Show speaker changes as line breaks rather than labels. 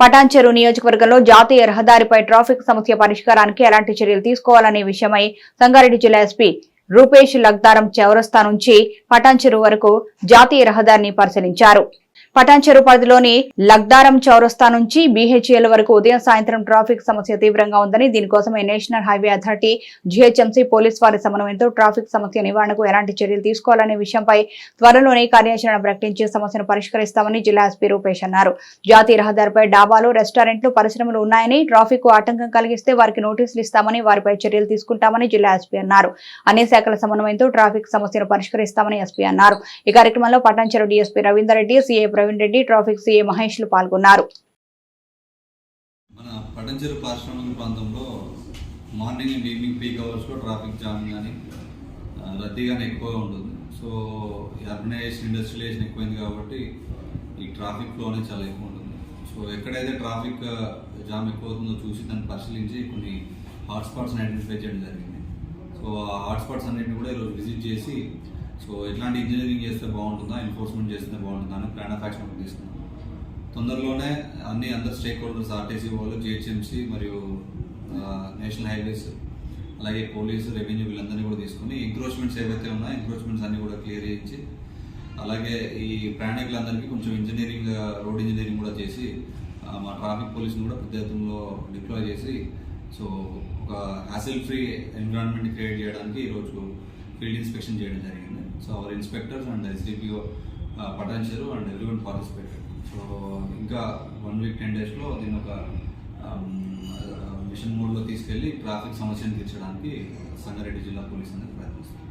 పటాన్చెరు నియోజకవర్గంలో జాతీయ రహదారిపై ట్రాఫిక్ సమస్య పరిష్కారానికి ఎలాంటి చర్యలు తీసుకోవాలనే విషయమై సంగారెడ్డి జిల్లా ఎస్పీ రూపేష్ లగ్దారం చౌరస్తా నుంచి పటాన్చెరు వరకు జాతీయ రహదారిని పరిశీలించారు. పటాన్చెరు పరిధిలోని లగ్దారం చౌరస్తా నుంచి బీహెచ్ఎల్ వరకు ఉదయం సాయంత్రం ట్రాఫిక్ సమస్య తీవ్రంగా ఉందని దీనికోసమే national highway authority GHMC police వారి సమన్వయంతో ట్రాఫిక్ సమస్య నివారణకు ఎలాంటి చర్యలు తీసుకోవాలనే విషయంపై త్వరలోనే కార్యాచరణ ప్రకటించి సమస్యను పరిష్కరిస్తామని జిల్లా ఎస్పీ రూపేష్ అన్నారు. జాతీయ రహదారిపై డాబాలు రెస్టారెంట్లు పరిశ్రమలు ఉన్నాయని ట్రాఫిక్కు ఆటంకం కలిగిస్తే వారికి నోటీసులు ఇస్తామని వారిపై చర్యలు తీసుకుంటామని జిల్లా ఎస్పీ అన్నారు. అన్ని శాఖల సమన్వయంతో ట్రాఫిక్ సమస్యను పరిష్కరిస్తామని ఎస్పీ అన్నారు. ఈ కార్యక్రమంలో Patancheru DSP Ravinder Reddy CA Praveen Reddy traffic CA మహేష్లు పాల్గొన్నారు.
మన పడంచెరు పారిశ్రామిక ప్రాంతంలో మార్నింగ్ అండ్ ఈవినింగ్ పీక్ అవర్స్లో ట్రాఫిక్ జామ్ కానీ రద్దీ కానీ ఎక్కువగా ఉంటుంది. సో అర్బనైజేషన్ ఇండస్ట్రియలైజేషన్ ఎక్కువైంది కాబట్టి ఈ ట్రాఫిక్ ఫ్లో అనేది చాలా ఎక్కువ ఉంటుంది. సో ఎక్కడైతే ట్రాఫిక్ జామ్ ఎక్కువ అవుతుందో చూసి దాన్ని పరిశీలించి కొన్ని హాట్స్పాట్స్ని ఐడెంటిఫై చేయడం జరిగింది. సో ఆ హాట్స్పాట్స్ అన్నింటిని కూడా ఈరోజు విజిట్ చేసి సో ఎట్లాంటి ఇంజనీరింగ్ చేస్తే బాగుంటుందా ఎన్ఫోర్స్మెంట్ చేస్తే బాగుంటుందా అని ప్లాన్ ఆఫ్ యాక్షన్ తీసుకున్నాం. తొందరలోనే అన్ని అందరు స్టేక్ హోల్డర్స్ ఆర్టీసీ వాళ్ళు జిహెచ్ఎంసీ మరియు నేషనల్ హైవేస్ అలాగే పోలీసు రెవెన్యూ వీళ్ళందరినీ కూడా తీసుకుని ఎంక్రోచ్మెంట్స్ ఏవైతే ఉన్నాయో ఎంక్రోచ్మెంట్స్ అన్ని కూడా క్లియర్ చేయించి అలాగే ఈ ప్రయాణికులందరికీ కొంచెం ఇంజనీరింగ్ రోడ్ ఇంజనీరింగ్ కూడా చేసి మా ట్రాఫిక్ పోలీసుని కూడా పెద్ద ఎత్తులో డిప్లాయ్ చేసి సో ఒక హ్యాసిల్ ఫ్రీ ఎన్విరాన్మెంట్ క్రియేట్ చేయడానికి ఈరోజు ఫీల్డ్ ఇన్స్పెక్షన్ చేయడం జరిగింది. So our inspectors and SDPO Patancheru and every one participated so ఇంకా వన్ వీక్ టెన్ డేస్లో దీని ఒక um, uh, మిషన్ మోడ్లో తీసుకెళ్ళి ట్రాఫిక్ సమస్యను తీర్చడానికి సంగారెడ్డి జిల్లా పోలీస్ అనేది ప్రయత్నిస్తుంది